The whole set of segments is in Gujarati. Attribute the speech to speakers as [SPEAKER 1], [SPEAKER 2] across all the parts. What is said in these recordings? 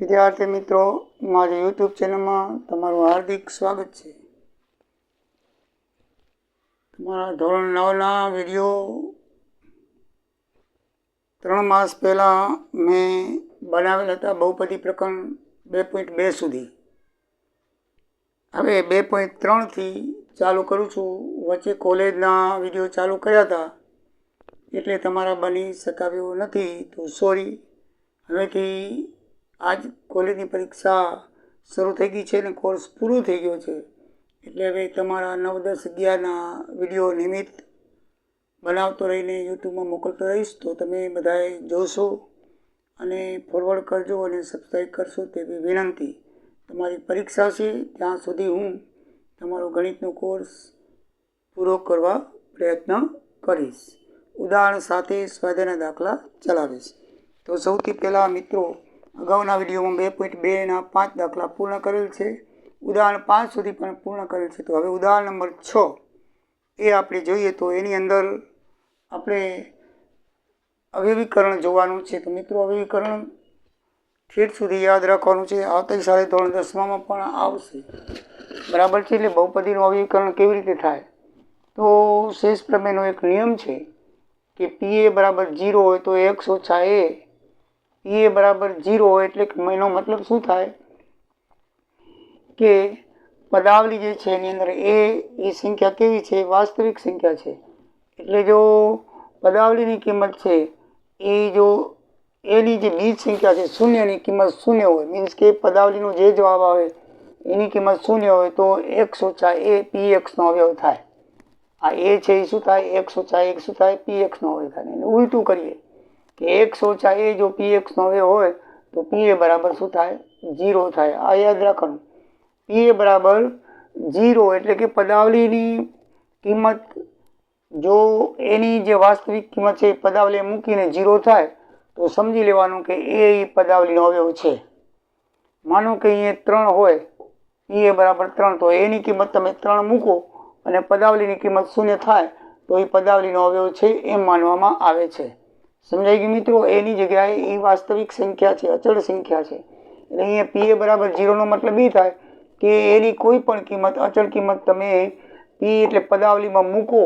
[SPEAKER 1] વિદ્યાર્થી મિત્રો, મારી યુટ્યુબ ચેનલમાં તમારું હાર્દિક સ્વાગત છે. તમારા ધોરણ નવના વીડિયો ત્રણ માસ પહેલાં મેં બનાવેલ હતા બહુપદી પ્રકરણ બે પોઈન્ટ બે સુધી. હવે બે પોઈન્ટ ત્રણથી ચાલુ કરું છું. વચ્ચે કોલેજના વીડિયો ચાલુ કર્યા હતા. એટલે તમારા બની શકાવ્યું નથી. તો સોરી હવેથી આજ કોલેજની પરીક્ષા શરૂ થઈ ગઈ છે ને કોર્સ પૂરો થઈ ગયો છે. એટલે હવે તમારા નવ દસ અગિયારના વીડિયો નિયમિત બનાવતો રહીને યુટ્યુબમાં મોકલતો રહીશ, તો તમે બધાએ જોશો અને ફોરવર્ડ કરજો અને સબસ્ક્રાઈબ કરશો તેવી વિનંતી. તમારી પરીક્ષા છે, ત્યાં સુધી હું તમારો ગણિતનો કોર્સ પૂરો કરવા પ્રયત્ન કરીશ. ઉદાહરણ સાથે સ્વાધ્યાયના દાખલા ચલાવીશ. તો સૌથી પહેલાં મિત્રો અગાઉના વિડીયોમાં બે પોઈન્ટ બેના પાંચ દાખલા પૂર્ણ કરેલ છે. ઉદાહરણ પાંચ સુધી પણ પૂર્ણ કરેલ છે. તો હવે ઉદાહરણ નંબર છ એ આપણે જોઈએ તો એની અંદર આપણે અવિવિકરણ જોવાનું છે. તો મિત્રો અવયવીકરણ ઠેઠ સુધી યાદ રાખવાનું છે. આવતી સાડે ધોરણ દસમામાં પણ આવશે. બરાબર છે? એટલે બહુપદીનું અવયવીકરણ કેવી રીતે થાય? તો શેષ પ્રમેયનો એક નિયમ છે કે પી એ બરાબર જીરો હોય તો એક્સ ઓછા એ એ બરાબર જીરો એટલે એનો મતલબ શું થાય? કે પદાવલી જે છે એની અંદર એ એ સંખ્યા કેવી છે? વાસ્તવિક સંખ્યા છે. એટલે જો પદાવલીની કિંમત છે, એ જો એની જે બીજ સંખ્યા છે શૂન્યની કિંમત શૂન્ય હોય મીન્સ કે પદાવલીનો જે જવાબ આવે, એની કિંમત શૂન્ય હોય તો એક્સ ઓછા એ પી એક્સનો અવયવ થાય. આ એ છે એ શું થાય? એક્સ ઓછા એક શું થાય? પી એક્સનો અવયવ થાય. એને ઉલટું કરીએ કે એક્સ ઓછા એ જો પી એક્સનો વે હોય, તો પી એ બરાબર શું થાય? જીરો થાય. આ યાદ રાખવાનું. પી એ બરાબર જીરો એટલે કે પદાવલીની કિંમત, જો એની જે વાસ્તવિક કિંમત છે એ પદાવલી મૂકીને જીરો થાય, તો સમજી લેવાનું કે એ પદાવલીનો અવયવ છે. માનો કે અહીંયા ત્રણ હોય પી એ બરાબર ત્રણ, તો એની કિંમત તમે ત્રણ મૂકો અને પદાવલીની કિંમત શૂન્ય થાય, તો એ પદાવલીનો અવયવ છે એમ માનવામાં આવે છે. સમજાઈ ગયું મિત્રો, એની જગ્યાએ એ વાસ્તવિક સંખ્યા છે, અચળ સંખ્યા છે. એટલે અહીંયા પી એ બરાબર જીરોનો મતલબ એ થાય કે એની કોઈ પણ કિંમત, અચળ કિંમત તમે પી એટલે પદાવલીમાં મૂકો,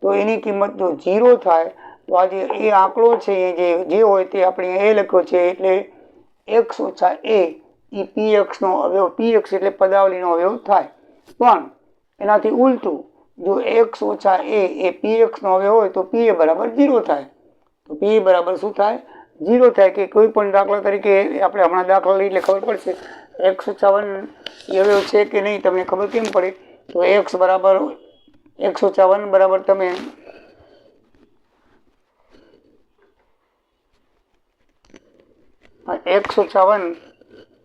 [SPEAKER 1] તો એની કિંમત જો જીરો થાય, તો આજે એ આંકડો છે જે જે હોય તે આપણે એ લખ્યો છે, એટલે એક્સ ઓછા એ એ પી એક્સનો અવયવ પી એક્સ એટલે પદાવલીનો અવયવ થાય. પણ એનાથી ઉલટું, જો એક્સ ઓછા એ એ પી એક્સનો અવયવ હોય, તો પી એ બરાબર જીરો થાય. તો પી બરાબર શું થાય? જીરો થાય કે કોઈ પણ દાખલા તરીકે આપણે હમણાં દાખલા લઈ એટલે ખબર પડશે. એક્સ ચાવન એવો છે કે નહીં તમને ખબર કેમ પડે? તો એક્સ બરાબર એકસો ચાવન બરાબર તમે એકસો ચાવન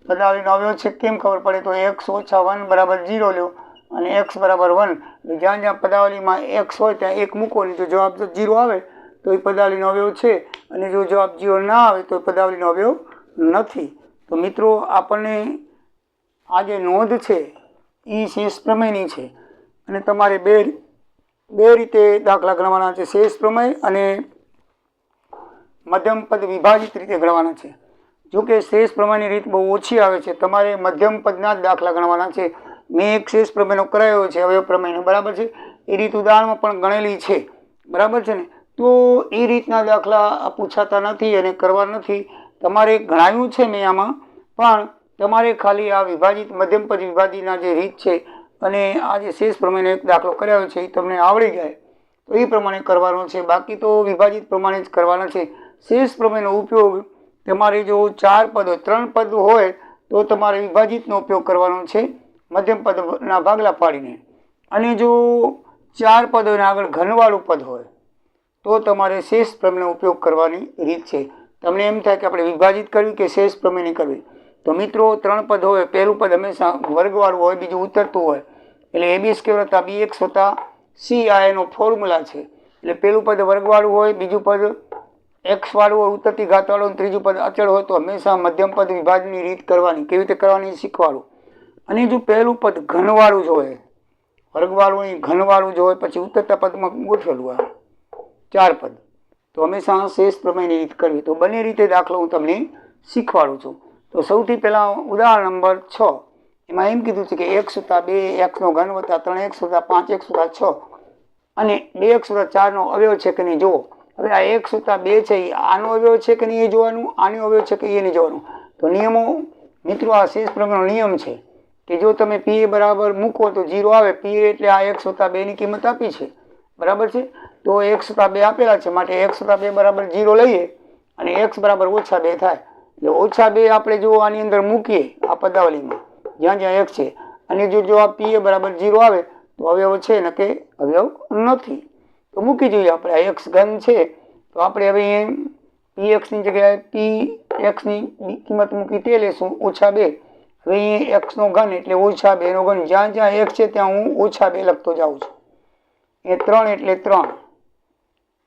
[SPEAKER 1] બદલાવીને અવયવ છે કેમ ખબર પડે? તો એક્સ ઓછા બરાબર જીરો લ્યો અને એક્સ બરાબર વન જ્યાં જ્યાં પદાવલીમાં એક્સ હોય ત્યાં એક મૂકો નહીં તો જવાબ તો જીરો આવે. તો એ પદાવલીનો અવયવ છે. અને જો જવાબ જીરો ના આવે તો એ પદાવલીનો અવયવ નથી. તો મિત્રો, આપણને આ જે નોંધ છે એ શેષ પ્રમેયની છે. અને તમારે બે બે રીતે દાખલા ગણવાના છે. શેષ પ્રમેય અને મધ્યમ પદ વિભાજિત રીતે ગણવાના છે. જો કે શેષ પ્રમેયની રીત બહુ ઓછી આવે છે. તમારે મધ્યમ પદના જ દાખલા ગણવાના છે. મેં એક શેષ પ્રમેયનો કરાયો છે, અવયવ પ્રમેયનો. બરાબર છે? એ રીત ઉદાહરણમાં પણ ગણેલી છે. બરાબર છે ને? તો એ રીતના દાખલા પૂછાતા નથી અને કરવા નથી. તમારે ગણાવ્યું છે મેં આમાં, પણ તમારે ખાલી આ વિભાજિત, મધ્યમ પદ વિભાજિતના જે રીત છે અને આ જે શેષ પ્રમાણે એક દાખલો કર્યો છે, એ તમને આવડી જાય. તો એ પ્રમાણે કરવાનો છે. બાકી તો વિભાજિત પ્રમાણે જ કરવાના છે. શેષ પ્રમેયનો ઉપયોગ તમારે જો ચાર પદ, ત્રણ પદ હોય, તો તમારે વિભાજિતનો ઉપયોગ કરવાનો છે, મધ્યમ પદના ભાગલા પાડીને અને જો ચાર પદોના આગળ ઘનવાળું પદ હોય તો તમારે શેષ પ્રમેયનો ઉપયોગ કરવાની રીત છે. તમને એમ થાય કે આપણે વિભાજિત કરવી કે શેષ પ્રમેયની કરવી. તો મિત્રો, ત્રણ પદ હોય, પહેલું પદ હંમેશા વર્ગવાળું હોય, બીજું ઉતરતું હોય. એટલે A B square B X હતા. સી આ એનો ફોર્મ્યુલા છે. એટલે પહેલું પદ વર્ગવાળું હોય, બીજું પદ એક્સવાળું હોય, ઉતરતી ઘાતવાળું અને ત્રીજું પદ અચળ હોય, તો હંમેશા મધ્યમ પદ વિભાજની રીત કરવાની. કેવી રીતે કરવાની? શીખવાડું. અને જો પહેલું પદ ઘનવાળું જ હોય, વર્ગવાળું અહીં ઘનવાળું જ હોય, પછી ઉતરતા પદમાં ગોઠવેલું આ. ચાર પદ. તો હંમેશા શેષ પ્રમેયની રીત કરવી. તો બંને રીતે દાખલો હું તમને શીખવાડું છું. તો સૌથી પહેલાં ઉદાહરણ નંબર છ. એમાં એમ કીધું છે કે એક સુતા બે એકનો ઘન વત્તા ત્રણ, એક સુતા પાંચ, એક સુતા છ. અને બે, એક સુતા ચારનો અવયવ છે કે નહીં જુઓ. હવે આ એક સુતા બે છે, એ આનો અવયવ છે કે નહીં એ જોવાનું, આનો અવયવ છે કે એ નહીં જોવાનું. તો નિયમો, મિત્રો આ શેષ પ્રમાણનો નિયમ છે કે જો તમે પી બરાબર મૂકો તો જીરો આવે. પી એટલે આ એક સુતા બેની કિંમત આપી છે. બરાબર છે? તો એક સુતા બે આપેલા છે. માટે એક સુતા બે બરાબર જીરો લઈએ અને એક્સ બરાબર ઓછા બે થાય. એટલે ઓછા બે આપણે જો આની અંદર મૂકીએ આ પદાવલીમાં, જ્યાં જ્યાં એક છે. અને જો જો આ પી બરાબર જીરો આવે, તો અવયવ છે ને કે અવયવ નથી. તો મૂકી જોઈએ આપણે. આ એક્સ ઘન છે. તો આપણે હવે પી એક્સની જગ્યાએ પી એક્સની કિંમત મૂકી તે લેશું. ઓછા બે. હવે અહીં એક્સનો ઘન એટલે ઓછા બેનો ઘન. જ્યાં જ્યાં એક છે ત્યાં હું ઓછા બે લખતો જાઉં છું. એ ત્રણ એટલે ત્રણ.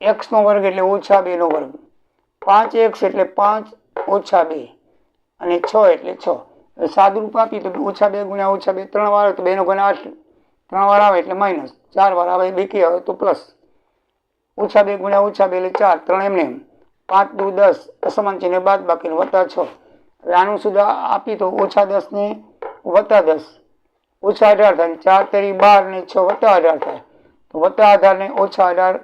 [SPEAKER 1] એક્સનો વર્ગ એટલે ઓછા બેનો વર્ગ. પાંચ એક્સ એટલે પાંચ ઓછા બે. અને છ એટલે છ. સાદુરૂપ આપી તો ઓછા બે ગુણ્યા ઓછા બે ત્રણ વાર તો બેનો ઘન આઠ. ત્રણ વાર આવે એટલે માઇનસ. ચાર વાર આવે બેકી આવે તો પ્લસ. ઓછા બે ગુણ્યા ઓછા બે એટલે ચાર. ત્રણ એમને એમ. પાંચ દુ દસ. અસમાન ચિહ્ન બાદ બાકીનું વત્તા છ. હવે આનું સુધા આપી તો ઓછા દસ ને વત્તા દસ. ઓછા અઢાર થાય ચાર તેરી બાર ને છ વત્તા અઢાર થાય. તો વત્તા અઢાર ને ઓછા અઢાર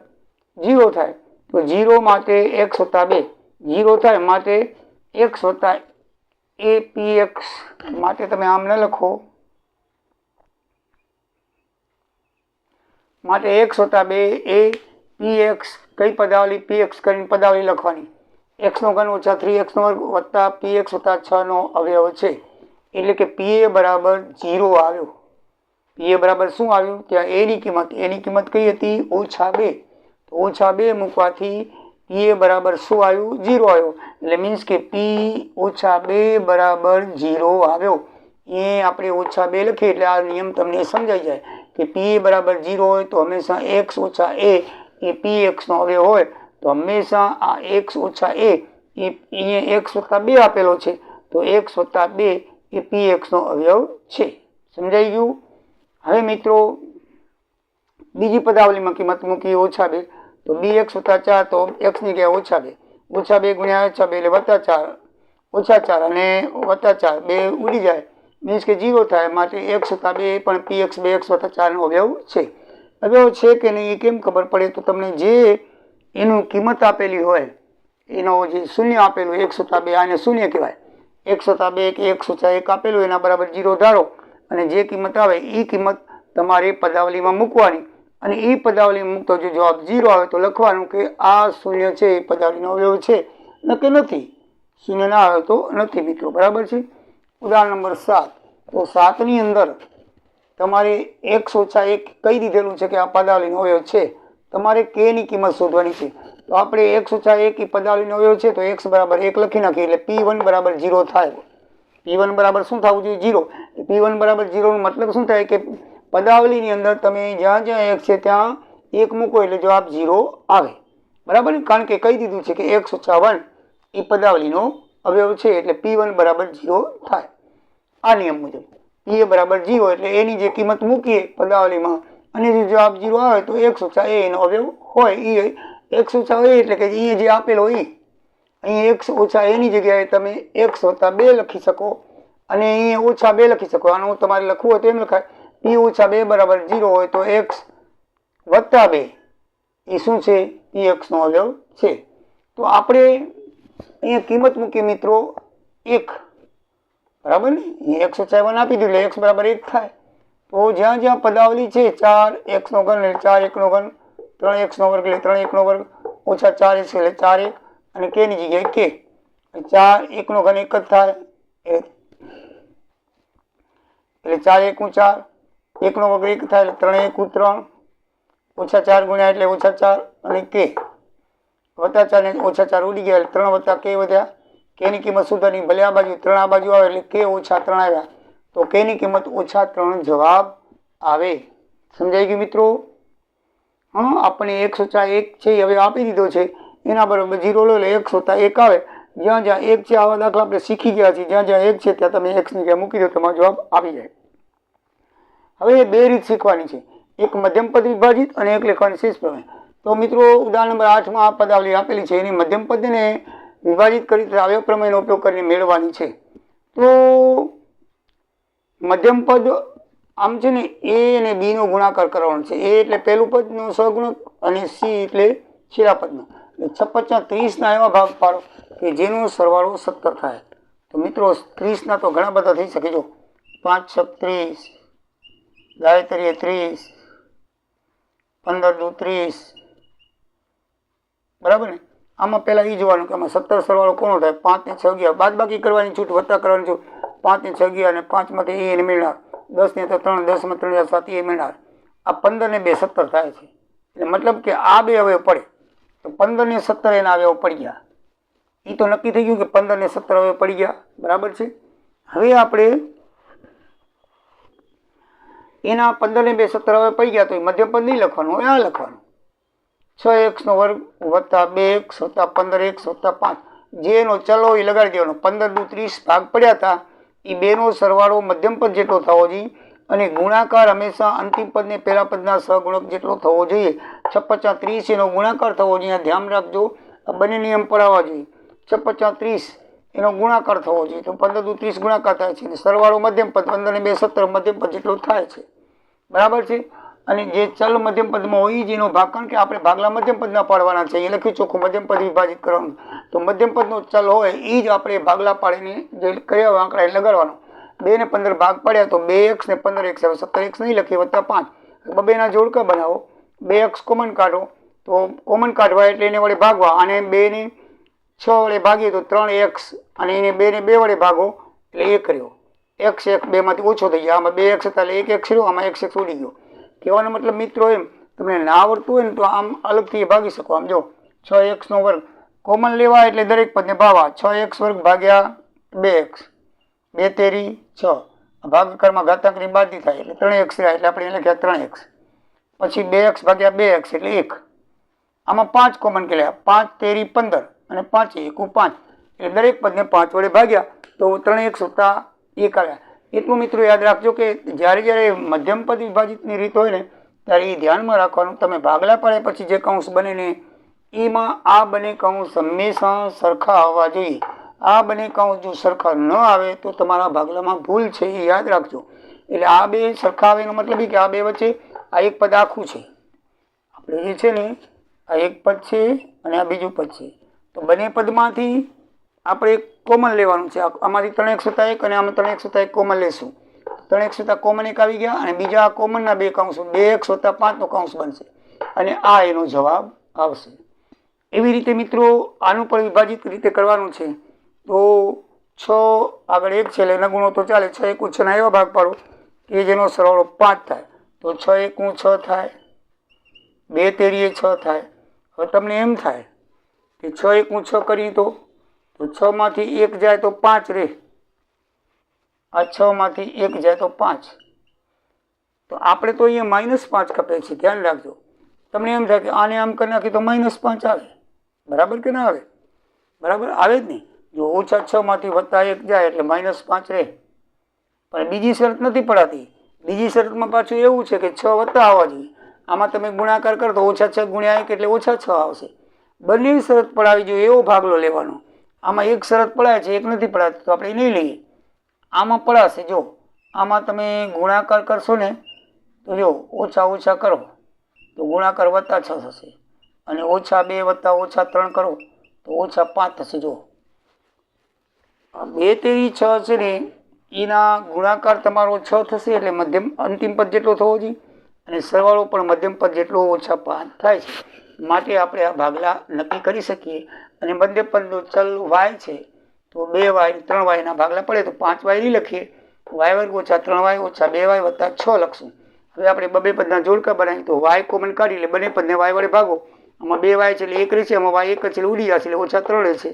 [SPEAKER 1] જીરો થાય. તો જીરો માટે એક વત્તા બે. જીરો થાય માટે એક વત્તા એ પી એક્સ માટે તમે આમ ન લખો. માટે એક વત્તા બે એ પી એક્સ કઈ પદાવલી? પી એક્સ કરીને પદાવલી લખવાની. એક્સનો ઘન ઓછા થ્રી એક્સનો વર્ગ વત્તા પી એક્સ વત્તા છનો અવયવ છે. એટલે કે પી એ બરાબર જીરો આવ્યો. પી એ બરાબર શું આવ્યું? ત્યાં એની કિંમત. એની કિંમત કઈ હતી? ઓછા બે. તો ઓછા બે મૂકવાથી પી એ બરાબર શું આવ્યું? જીરો આવ્યો. એટલે મીન્સ કે પી ઓછા બે બરાબર જીરો આવ્યો. એ આપણે ઓછા બે લખીએ એટલે આ નિયમ તમને સમજાઈ જાય કે પી એ બરાબર જીરો હોય તો હંમેશા એક્સ ઓછા એ એ પી એક્સનો અવયવ હોય તો હંમેશા આ એક્સ ઓછા એ એ અહીંયા એક્સ વત્તા બે આપેલો છે. તો એક્સ વત્તા બે એ પી એક્સનો અવયવ છે. સમજાઈ ગયું? હવે મિત્રો, બીજી પદાવલીમાં કિંમત મૂકી ઓછા બે. તો બી એક્સ વત્તા ચાર તો એક્સની ગયા ઓછા બે. ઓછા બે ગુણ્યા ઓછા બે એટલે વત્તા ચાર. ઓછા ચાર અને વત્તા ચાર, બે ઉડી જાય. મીન્સ કે જીરો થાય માટે એક્સ વત્તા બે પણ પી એક્સ બે, એક્સ વત્તા ચારનો અવયવ છે. અવયવ છે કે નહીં એ કેમ ખબર પડે? તો તમને જે એનું કિંમત આપેલી હોય, એનો જે શૂન્ય આપેલું એક વત્તા બે આને શૂન્ય કહેવાય. એક સત્તા બે કે એક વત્તા એક આપેલું એના બરાબર જીરો ધારો. અને જે કિંમત આવે એ કિંમત તમારે પદાવલીમાં મૂકવાની. અને એ પદાવલી મૂકતો જો જવાબ જીરો આવે તો લખવાનું કે આ શૂન્ય છે, એ પદાવલીનો અવયવ છે. ન કે નથી. શૂન્ય ના આવે તો નથી મિત્રો. બરાબર છે? ઉદાહરણ નંબર સાત. તો સાતની અંદર તમારે એક ઓછા એક કહી દીધેલું છે કે આ પદાવલીનો અવયવ છે? તમારે કેની કિંમત શોધવાની છે. તો આપણે એક ઓછા એક એ પદાવલીનો અવયવ છે તો એક્સ બરાબર એક લખી નાખીએ એટલે પી વન બરાબર જીરો થાય. પી વન બરાબર શું થવું જોઈએ? જીરો. પી વન બરાબર જીરોનો મતલબ શું થાય કે પદાવલીની અંદર તમે જ્યાં જ્યાં એક છે ત્યાં એક મૂકો એટલે જવાબ જીરો આવે. બરાબર? કારણ કે કહી દીધું છે કે એક છાવન એ પદાવલીનો અવયવ છે એટલે પી વન બરાબર જીરો થાય. આ નિયમ મુજબ. પી એ બરાબર જીરો એટલે એની જે કિંમત મૂકીએ પદાવલીમાં અને જો જવાબ જીરો આવે તો એક છ એ એનો અવયવ હોય એ એક છ એ એટલે કે એ જે આપેલો એ અહીં એકસો ઓછા એની જગ્યાએ તમે એક વત્તા બે લખી શકો અને અહીંયા ઓછા બે લખી શકો. આનું તમારે લખવું હોય તો એમ લખાય. પી ઓછા બે બરાબર જીરો હોય તો એક્સ વત્તા બે એ શું છે પી એક્સનો અવયવ છે. તો આપણે અહીંયા કિંમત મૂકી મિત્રો એક. બરાબર ને? અહીંયા એકસો સેવન આપી દીધું, એટલે એક્સ બરાબર એક થાય. તો જ્યાં જ્યાં પદાવલી છે, ચાર એક્સનો ઘન એટલે ચાર એકનો ઘન, ત્રણ એક્સનો વર્ગ એટલે ત્રણ એકનો વર્ગ, ઓછા ચાર એક્સ એટલે ચાર એક, અને કેની જગ્યાએ કે ચાર એકનો ઘન એક જ થાય. એ- એટલે ચાર એકું ચાર એકનો વગર એક થાય એટલે ત્રણ એક ત્રણ ઓછા ચાર ગુણ્યા એટલે ઓછા ચાર અને કે. વત્તા ચાર ને ઓછા ચાર ઉડી ગયા એટલે ત્રણ વત્તા કે વધ્યા. કેની કિંમત સુધારી ભલે આ બાજુ ત્રણ આ બાજુ આવે એટલે કે ઓછા ત્રણ આવ્યા. તો કેની કિંમત ઓછા ત્રણ જવાબ આવે. સમજાઈ ગયું મિત્રો? હા આપણે એકસો ચાર એક છે હવે આપી દીધો છે. એના બરાબર જીરો લો એટલે એકસો એક આવે. જ્યાં જ્યાં એક છે આવા દાખલા આપણે શીખી ગયા છીએ. જ્યાં જ્યાં એક છે ત્યાં તમે એક્સની જગ્યાએ મૂકી દો તમારો જવાબ આવી જાય. હવે એ બે રીત શીખવાની છે. એક મધ્યમ પદ વિભાજિત અને એક લેખવાની શેષ પ્રમેય. તો મિત્રો, ઉદાહરણ નંબર આઠમાં આ પદાવલી આપેલી છે. એની મધ્યમ પદને વિભાજિત કરી અવયવ પ્રમેયનો ઉપયોગ કરીને મેળવવાની છે. તો મધ્યમ પદ આમ છે ને, એ અને બીનો ગુણાકાર કરવાનો છે. એ એટલે પહેલું પદનો સહગુણક અને સી એટલે છેલ્લા પદનો એટલે છપ્પચા ત્રીસના એવા ભાગ પાડો કે જેનો સરવાળો સત્તર થાય. તો મિત્રો, ત્રીસના તો ઘણા બધા થઈ શકે. જો પાંચ છ ત્રીસ ગાયત્રીએ ત્રીસ, પંદર દુ ત્રીસ. બરાબર ને? આમાં પહેલાં એ જોવાનું કે આમાં સત્તર સરવાળો કોનો થાય? પાંચ ને છ અગિયાર. બાદ બાકી કરવાની છૂટ વત્તા કરવાની છૂટ. પાંચને છ અગિયાર અને પાંચમાંથી એને મેળનાર દસ ને તો ત્રણ દસમાં ત્રણ, સાત એ મેળનાર આ પંદરને બે સત્તર થાય છે. એટલે મતલબ કે આ બે હવે પડે. તો પંદર ને સત્તર એના હવે પડી ગયા. એ તો નક્કી થઈ ગયું કે પંદરને સત્તર હવે પડી ગયા. બરાબર છે? હવે આપણે એના પંદર ને બે સત્તર હવે પડી ગયા તો એ મધ્યમ પદ નહીં લખવાનું હોય આ લખવાનું. છ એક્સનો વર્ગ વત્તા બે એક્સ વત્તા પંદર એક્સ વત્તા પાંચ. જે એનો ચલો એ લગાડી દેવાનો. પંદર દુ ત્રીસ ભાગ પડ્યા હતા એ બેનો સરવાળો મધ્યમ પદ જેટલો થવો જોઈએ અને ગુણાકાર હંમેશા અંતિમ પદને પહેલા પદના સહગુણક જેટલો થવો જોઈએ. છપ્પચા ત્રીસ એનો ગુણાકાર થવો જોઈએ ધ્યાન રાખજો. આ બંને નિયમ પડાવવા જોઈએ. છપ્પચા ત્રીસ એનો ગુણાકાર થવો જોઈએ. તો પંદર દુ ત્રીસ ગુણાકાર થાય છે અને સરવાળો મધ્યમ પદ પંદર ને બે સત્તર મધ્યમ જેટલો થાય છે. બરાબર છે? અને જે ચલ મધ્યમ પદમાં હોય જેનો ભાગ. કારણ કે આપણે ભાગલા મધ્યમ પદના પાડવાના છે. એ લખ્યું ચોખ્ખું મધ્યમ પદ વિભાજિત કરવાનું. તો મધ્યમ પદનો ચલ હોય એ જ આપણે ભાગલા પાડીને જે કર્યા આંકડા એ લગાડવાનો. બે ને પંદર ભાગ પડ્યા તો બે એક્સ ને પંદર એક્સ આવે. સત્તર એક્સ નહીં લખીએ, વત્તા પાંચ. બબેના જોડકા બનાવો. બે એક્સ કોમન કાઢો. તો કોમન કાઢવા એટલે એને વડે ભાગવા. અને બે ને છ વડે ભાગીએ તો ત્રણ એક્સ. અને એને બે ને બે વડે ભાગો એટલે એ રહ્યો. એક્સ એક બેમાંથી ઓછો થઈ ગયો આમાં બે એક એટલે એક એક્સ રહ્યો આમાં એક્સ એક્સ ઉડી ગયો. કહેવાનો મતલબ મિત્રો એમ, તમને ના આવડતું હોય ને તો આમ અલગથી ભાગી શકો. આમ જો, છ એક્સનો વર્ગ કોમન લેવા એટલે દરેક પદને ભાવા. છ એક્સ વર્ગ ભાગ્યા બે એક્સ. બે તેરી છ. ભાગકરમાં ઘાતાંકની બાદી થાય એટલે ત્રણ એક્સ રહ્યા એટલે આપણે એને લખ્યા ત્રણ એક્સ. પછી બે એક્સ ભાગ્યા બે એક્સ એટલે એક. આમાં પાંચ કોમન કર્યા પાંચ તેરી પંદર અને પાંચ એકું પાંચ. એટલે દરેક પદને પાંચ વડે ભાગ્યા તો ત્રણ એક સત્તા એક આવ્યા એટલું મિત્રો યાદ રાખજો કે જ્યારે જ્યારે મધ્યમ પદ વિભાજિતની રીત હોય ને, ત્યારે એ ધ્યાનમાં રાખવાનું. તમે ભાગલા પડે પછી જે કૌંસ બને ને, એમાં આ બંને કૌંસ હંમેશા સરખા આવવા જોઈએ. આ બંને કૌંસ જો સરખા ન આવે તો તમારા ભાગલામાં ભૂલ છે એ યાદ રાખજો. એટલે આ બે સરખા આવે એનો મતલબ એ કે આ બે વચ્ચે આ એક પદ આખું છે. આપણે જે છે ને, આ એક પદ છે અને આ બીજું પદ છે. તો બંને પદમાંથી આપણે કોમન લેવાનું છે. આમાંથી ત્રણ એક સત્તા એક અને આમાં ત્રણ એક સત્તા એક કોમન લેશું. ત્રણ સત્તા કોમન એક આવી ગયા અને બીજા કોમનના બે કાઉન્સ બે એક સત્તા પાંચનો કાઉન્સ બનશે. અને આ એનો જવાબ આવશે. એવી રીતે મિત્રો, આનું પણ વિભાજિત રીતે કરવાનું છે. તો છ આગળ એક છે એટલે ગુણો તો ચાલે. છ એકું છના એવા ભાગ પાડો કે જેનો સરવાળો પાંચ થાય. તો છ એકું છ થાય. બે તેરીએ છ થાય. હવે તમને એમ થાય કે છ એકું છ કરી તો તો છમાંથી એક જાય તો પાંચ રહે આ છમાંથી એક જાય તો પાંચ. તો આપણે તો અહીંયા માઇનસ પાંચ કપે છે, ધ્યાન રાખજો. તમને એમ થાય કે આને આમ કરી નાખી તો માઇનસ પાંચ આવે. બરાબર કે ના આવે? બરાબર? આવે જ નહીં. જો ઓછા છમાંથી વત્તા એક જાય એટલે માઇનસ પાંચ રહે પણ બીજી શરત નથી પડાતી. બીજી શરતમાં પાછું એવું છે કે છ વત્તા આવવા જોઈએ. આમાં તમે ગુણાકાર કરો તો ઓછા છ ગુણ્યા એક એટલે ઓછા છ આવશે. બંને શરત પડાવી જોઈએ એવો ભાગલો લેવાનો. આમાં એક શરત પડાય છે, એક નથી પડાતી, તો આપણે નહીં લઈએ. આમાં પડાશે, જો. આમાં તમે ગુણાકાર કરશો ને, તો જો, ઓછા ઓછા કરો. તો ગુણાકાર વત્તા છ થશે. અને ઓછા બે વત્તા ઓછા ત્રણ કરો, તો ઓછા પાંચ થશે, જો. બે તેરી છ છે ને, એના ગુણાકાર તમારો છ થશે, એટલે મધ્યમ, અંતિમ પદ જેટલો થવો જોઈએ. અને સરવાળો પણ મધ્યમ પદ જેટલો ઓછા પાંચ થાય છે. માટે આપણે આ ભાગલા નક્કી કરી શકીએ. અને મધ્ય પદનો ચલ વાય છે, તો બે વાય ત્રણ વાયના ભાગલા પડે તો પાંચ વાય નહીં લખીએ. વાય વર્ગ ઓછા ત્રણ વાય ઓછા બે વાય વત્તા છ લખશું. હવે આપણે બબે પદના જોડકા બનાવીએ તો વાય કોમન કાઢી એટલે બંને પદને વાય વડે ભાગો. આમાં બે વાય છે એટલે એક રહેશે, આમાં વાય એક છે એટલે ઉડી જશે એટલે ઓછા ત્રણ રહેશે.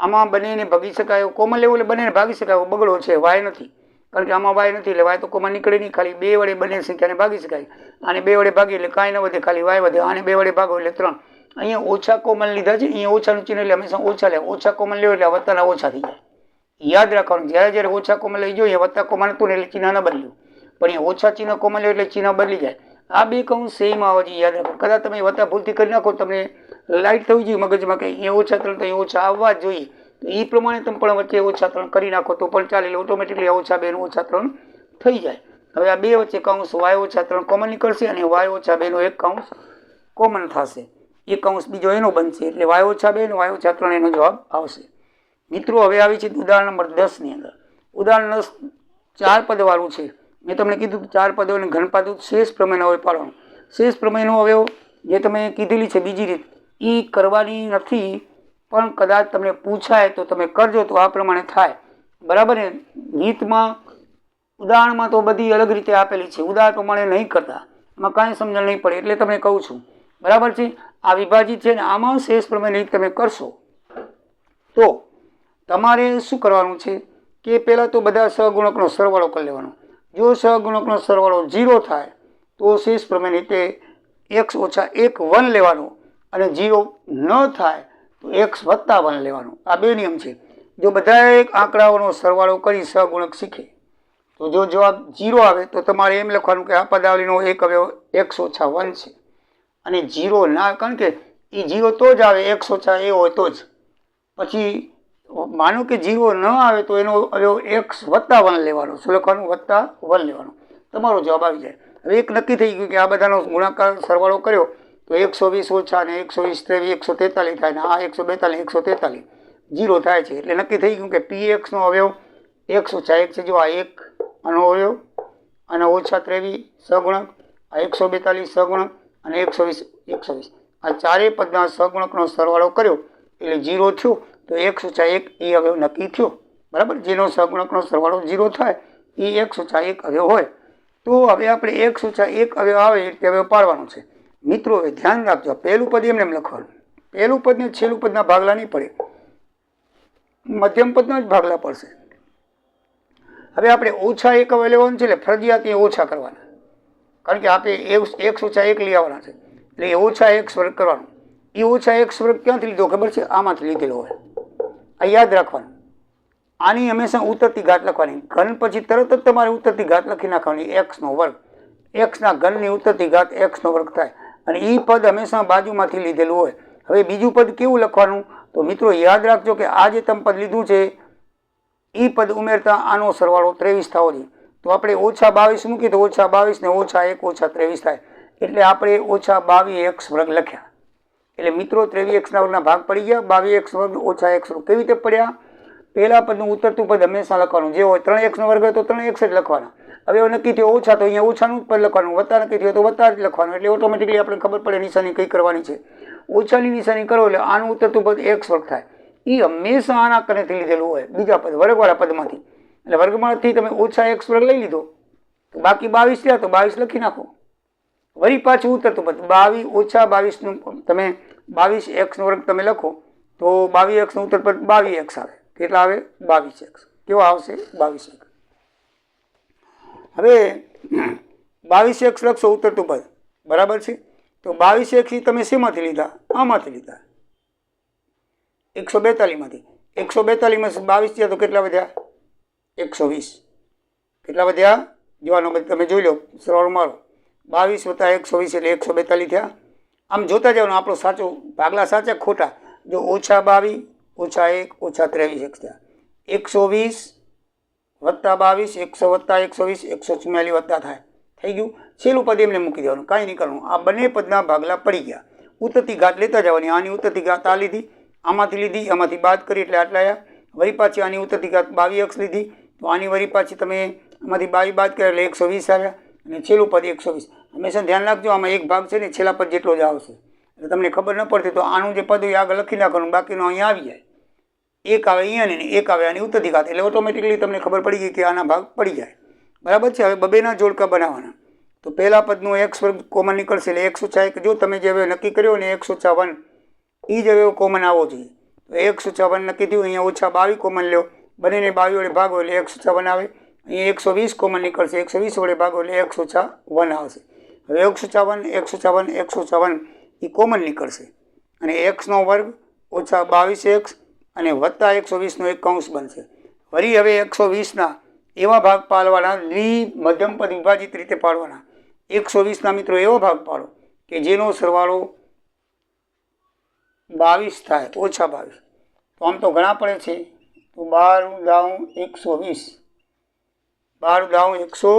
[SPEAKER 1] આમાં બંનેને ભાગી શકાય એવું કોમન લેવું એટલે બંનેને ભાગી શકાય એવો બગડો છે, વાય નથી. કારણ કે આમાં વાય નથી એટલે વાય તો કોમન નીકળે નહીં, ખાલી બે વડે બંને સંખ્યાને ભાગી શકાય. આને બે વડે ભાગી એટલે કાંઈ ન વધે, ખાલી વાય વધે, આને બે વડે ભાગો એટલે ત્રણ. અહીંયા ઓછા કોમન લીધા છે, અહીંયા ઓછાનું ચિહ્ન એટલે હંમેશા ઓછા લે, ઓછા કોમન લેવો એટલે વત્તા ઓછા થઈ જાય. યાદ રાખવાનું, જ્યારે જ્યારે ઓછા કોમન લઈ જોઈએ વત્તા કોમન હતું ને એટલે ચિહ્ન ન બદલ્યું. પણ અહીંયા ઓછા ચિહ્ન કોમન લેવું એટલે ચિહ્ન બદલી જાય. આ બે કહું સેમ આવવા જોઈએ યાદ રાખો. કદાચ તમે વત્તા ભૂલથી કરી નાખો, તમને લાઈટ થવી જોઈએ મગજમાં કે અહીંયા ઓછા ત્રણ, તો અહીંયા ઓછા આવવા જ જોઈએ. તો એ પ્રમાણે તમે પણ વચ્ચે ઓછા ત્રણ કરી નાખો, તો પણ ચાલે એટલે ઓટોમેટિકલી ઓછા બેનું ઓછા ત્રણ થઈ જાય. હવે આ બે વચ્ચે કાઉન્સ વાય ઓછા ત્રણ કોમન નીકળશે અને વાય ઓછા બેનો એક કાઉન્સ કોમન થશે. એક કૌંસ બીજો એનો બનશે. એટલે વાય ઓછા બે અને વાય ઓછા ત્રણ એનો જવાબ આવશે. મિત્રો, હવે આવી છે ઉદાહરણ નંબર દસની અંદર. ઉદાહરણ દસ ચાર પદવાળું છે. મેં તમને કીધું ચાર પદો અને ઘનપાદો શેષ પ્રમેયનો અવયવ પાડવાનો. શેષ પ્રમેયનો અવયવ જે તમે કીધેલી છે બીજી રીત એ કરવાની નથી, પણ કદાચ તમને પૂછાય તો તમે કરજો તો આ પ્રમાણે થાય. બરાબર ને ગીતમાં, ઉદાહરણમાં તો બધી અલગ રીતે આપેલી છે. ઉદાહરણ પ્રમાણે નહીં કરતા. એમાં કાંઈ સમજણ નહીં પડે. એટલે તમને કહું છું. બરાબર છે? આ વિભાજિત છે ને આમાં શેષ પ્રમેય નહીં તમે કરશો. તો તમારે શું કરવાનું છે? કે પહેલાં તો બધા સહગુણકનો સરવાળો કરી લેવાનો. જો સહગુણકનો સરવાળો ઝીરો થાય, તો શેષ પ્રમેય રીતે એક્સ ઓછા એક વન લેવાનો અને ઝીરો ન થાય, તો એક્સ વત્તા વન લેવાનું. આ બે નિયમ છે. જો બધા એક આંકડાઓનો સરવાળો કરી સહગુણક શીખે, તો જો જવાબ ઝીરો આવે, તો તમારે એમ લખવાનું કે આ પદાવલીનો એક અવયવ એક્સ ઓછા વન છે. અને જીરો ના, કારણ કે એ જીરો તો જ આવે એકસો ઓછા એ હોય તો જ. પછી માનો કે જીરો ન આવે તો એનો અવયવ એક્સ વત્તા વન લેવાનો શું વત્તા વન લેવાનો. તમારો જવાબ આવી જાય. હવે એક નક્કી થઈ ગયું કે આ બધાનો ગુણાકાર સરવાળો કર્યો, તો એકસો વીસ ઓછા ને એકસો વીસ ત્રેવીસ એકસો તેતાલીસ થાય ને આ એકસો બેતાલીસ, એકસો તેતાલીસ. જીરો થાય છે, એટલે નક્કી થઈ ગયું કે પી એક્સનો અવયવ એક્સ ઓછા એક છે, જો આ એક આનો અવયવ, અને ઓછા ત્રેવીસ સગુણક, આ એકસો બેતાલીસ સગુણક અને એકસો વીસ એકસો વીસ આ ચારેય પદના સગુણકનો સરવાળો કર્યો, એટલે જીરો થયો, તો એક સૂચા એક, એ અવયવ નક્કી થયો. બરાબર? જેનો સગુણકનો સરવાળો જીરો થાય, એ એક સૂચા એક હવે હોય. તો હવે આપણે એક સૂચા એક હવે આવે, એ રીતે હવે પાડવાનું છે. મિત્રો, હવે ધ્યાન રાખજો પહેલું પદ એમને એમ લખવાનું. પહેલું પદ ને છેલ્લું પદના ભાગલા નહીં પડે. મધ્યમ પદના જ ભાગલા પડશે. હવે આપણે ઓછા એક હવે લેવાનું છે, એટલે ફરજિયાત એ ઓછા કરવાના. કારણ કે આપણે એક ઓછા એક લઈ આવવાના છે. એટલે એ ઓછા એક સ્વર્ગ કરવાનું. એ ઓછા એક સ્વર્ગ ક્યાંથી લીધો ખબર છે? આમાંથી લીધેલો હોય. આ યાદ રાખવાનું. આની હંમેશા ઉતરતી ઘાત લખવાની. ઘન પછી તરત જ તમારે ઉતરતી ઘાત લખી નાખવાની. એક્સનો વર્ગ. એક્સના ઘનની ઉતરતી ઘાત એક્સનો વર્ગ થાય. અને એ પદ હંમેશા બાજુમાંથી લીધેલું હોય. હવે બીજું પદ કેવું લખવાનું? તો મિત્રો યાદ રાખજો કે આ જે તમે પદ લીધું છે એ પદ ઉમેરતા આનો સરવાળો ત્રેવીસ થવો જોઈએ. તો આપણે ઓછા બાવીસ મૂકીએ તો ઓછા બાવીસ ને ઓછા એક, ઓછા ત્રેવીસ થાય. એટલે આપણે ઓછા બાવીસ એક્સ વર્ગ લખ્યા. એટલે મિત્રો, ત્રેવીસ એક્સના વર્ગના ભાગ પડી ગયા. બાવીસ એક્સ વર્ગ ઓછા એક્સ વર્ગ કેવી રીતે પડ્યા? પહેલા પદનું ઉતરતું પદ હંમેશા લખવાનું. જે હોય ત્રણ એક્સનો વર્ગ હોય તો ત્રણ એક્સ જ લખવાના. હવે એવું નક્કી થયો, ઓછા તો અહીંયા ઓછાનું જ પદ લખવાનું. વત્તા નક્કી થયો તો વત્તા જ લખવાનું. એટલે ઓટોમેટિકલી આપણે ખબર પડે નિશાની કઈ કરવાની છે. ઓછાની નિશાની કરો એટલે આનું ઉતરતું પદ એક્સ વર્ગ થાય. એ હંમેશા આના કનેથી લીધેલું હોય, બીજા પદ, વર્ગવાળા પદમાંથી. એટલે વર્ગમાંથી તમે ઓછા એક્સ વર્ગ લઈ લીધો. તો બાકી બાવીસ થયા તો બાવીસ લખી નાખો. વળી પાછું ઉતરતું પદ બાવીસ ઓછા બાવીસનું તમે બાવીસ એક્સનો વર્ગ તમે લખો, તો બાવીસ એક્સનું ઉત્તર પદ બાવીસ એક્સ આવે. કેટલા આવે? બાવીસ એક્સ. કેવો આવશે? બાવીસ એક્સ. હવે બાવીસ એક્સ લખશો ઉતરતું પદ બરાબર છે? તો બાવીસ એક્સી તમે શેમાંથી લીધા? આમાંથી લીધા. એકસો બેતાલીસમાંથી. એકસો બેતાલીસમાં બાવીસ થયા તો કેટલા વધ્યા? એકસો વીસ. કેટલા વધ્યા જોવાનો તમે જોઈ લો, સરવાળો મારો. બાવીસ વત્તા એકસો વીસ એટલે એકસો બેતાલીસ થયા. આમ જોતા જવાનું આપણો સાચો, ભાગલા સાચા ખોટા? જો ઓછા બાવીસ, ઓછા એક, ઓછા ત્રેવીસ એક થયા. એકસો વીસ વત્તા બાવીસ, એકસો વત્તા એકસો વીસ, એકસો ચુમ્માલીસ વત્તા થાય. થઈ ગયું? છેલ્લું પદ એમને મૂકી દેવાનું, કાંઈ નહીં કરવાનું. આ બંને પદના ભાગલા પડી ગયા. ઉતરતી ઘાત લેતા જવાની, આની ઉતરતી ઘાત આ લીધી, આમાંથી લીધી, આમાંથી બાદ કરી એટલે આટલા આવ્યા વળી પાછી આની ઉતરતી ઘાત બાવીસ એક્સ લીધી. તો આની વળી પાછી તમે આમાંથી બાવી બાદ કર્યા એટલે એકસો વીસ આવ્યા અને છેલ્લું પદ એકસો વીસ. હંમેશા ધ્યાન રાખજો, આમાં એક ભાગ છે ને છેલ્લા પદ જેટલો જ આવશે. એટલે તમને ખબર ન પડતી તો આનું જે પદ હોય આગળ લખી નાખવાનું, બાકીનું અહીંયા આવી જાય. એક આવે અહીંયા ને એક આવે આની ઉત્તરથી ઘાત એટલે ઓટોમેટિકલી તમને ખબર પડી ગઈ કે આના ભાગ પડી જાય. બરાબર છે? હવે બબેના જોડકા બનાવવાના. તો પહેલા પદનું એક્સ વર્ગ કોમન નીકળશે એટલે એકસો છા એક જો તમે જે હવે નક્કી કર્યો ને એકસો ઓછા વન એ જ હવે કોમન આવવો જોઈએ. તો એકસો ઓછા વન નક્કી થયું, અહીંયા ઓછા બાવી કોમન લ્યો. બંનેને બાવીસ વડે ભાગો એટલે એકસો ઓછા વન આવે અહીંયા એકસો વીસ કોમન નીકળશે. એકસો વીસ વડે ભાગો એટલે એકસો ઓછા વન આવશે. હવે એકસો ઓછા એકસો વન એકસો વન એ કોમન નીકળશે. અને એક્સનો વર્ગ ઓછા બાવીસ એક્સ અને વત્તા એકસો વીસનો એક કૌંસ બનશે. વળી હવે એકસો વીસના એવા ભાગ પાડવાના દ્વિ મધ્યમ પદ વિભાજિત રીતે પાડવાના. એકસો વીસના મિત્રો એવો ભાગ પાડો કે જેનો સરવાળો બાવીસ થાય, ઓછા બાવીસ. તો આમ તો ઘણા પડે છે. તો બાર દાઉં એકસો વીસ. બાર દાઉં એકસો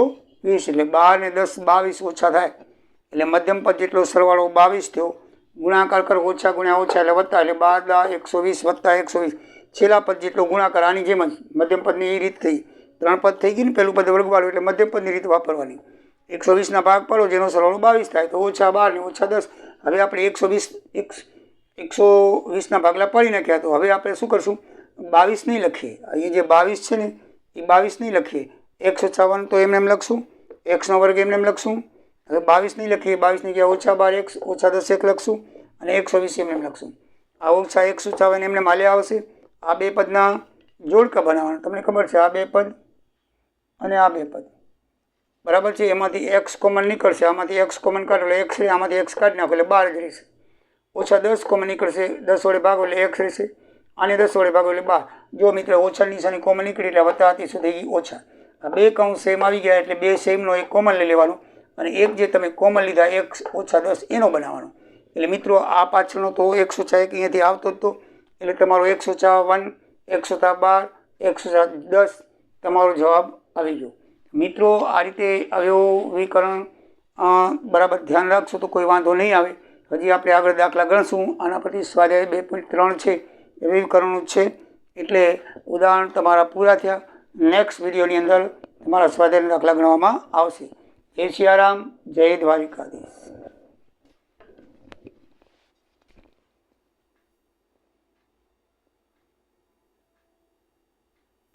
[SPEAKER 1] વીસ એટલે બાર ને દસ બાવીસ ઓછા થાય. એટલે મધ્યમ પદ જેટલો સરવાળો બાવીસ થયો, ગુણાકાર કરો, ઓછા ગુણ્યા ઓછા એટલે વત્તા, એટલે બાર દા એકસો વીસ વત્તા એકસો વીસ. છેલ્લા પદ જેટલો ગુણાકાર આની જેમ જ મધ્યમ પદની એ રીત થઈ. ત્રણ પદ થઈ ગયું ને પેલું પદ વર્ગવાળું એટલે મધ્યમ પદની રીત વાપરવાની. એકસો વીસના ભાગ પડો, જેનો સરવાળો બાવીસ થાય તો ઓછા બાર ને ઓછા દસ. હવે આપણે એકસો વીસ એકસો વીસના ભાગલા પડી નાખ્યા તો હવે આપણે શું કરશું? બાવીસ નહીં લખીએ. અહીં જે બાવીસ છે ને એ બાવીસ નહીં લખીએ. એકસો છાવન તો એમને એમ લખશું. એકસનો વર્ગ એમને એમ લખશું. હવે બાવીસ નહીં લખીએ બાવીસની જગ્યાએ ઓછા બાર, એક ઓછા દસ, એક લખશું. અને એકસો વીસ એમને એમ લખશું. આ ઓછા એકસો છાવન એમને માલ્યા આવશે. આ બે પદના જોડકા બનાવવાના. તમને ખબર છે આ બે પદ અને આ બે પદ. બરાબર છે? એમાંથી એક્સ કોમન નીકળશે. આમાંથી એક્સ કોમન કાઢો એટલે એક્સ રહે આમાંથી એક્સ કાઢી નાખો એટલે બાર જ રહેશે. ઓછા દસ કોમન નીકળશે. દસ વડે ભાગો એટલે એક્સ રહેશે. આને દસ વડે ભાગો. એટલે બાર જો મિત્ર ઓછા નિશાની કોમન નીકળી એટલે વત્તા હતી સુધી ગઈ ઓછા. બે કૌંસ સેમ આવી ગયા એટલે બે સેમનો એક કોમન લઈ લેવાનો. અને એક જે તમે કોમન લીધા, એક ઓછા દસ, એનો બનાવવાનો. એટલે મિત્રો, આ પાછળનો તો એકસો છ એક અહીંયાથી આવતો જ તો. એટલે તમારો એકસો વન એકસો બાર એકસો દસ, તમારો જવાબ આવી ગયો. મિત્રો, આ રીતે આવ્યો વિકરણ બરાબર ધ્યાન રાખશો તો કોઈ વાંધો નહીં આવે. હજી આપણે આગળ દાખલા ગણશું. આના પરથી સ્વાધ્યાય બે પોઈન્ટ ત્રણ છે. એ કરવાનું છે. એટલે ઉદાહરણ તમારા પૂરા થયા. નેક્સ્ટ વિડીયોની અંદર તમારા સ્વાધ્યાયના દાખલા ગણવામાં આવશે. જય સિયારામ જય દ્વારિકાધીશ.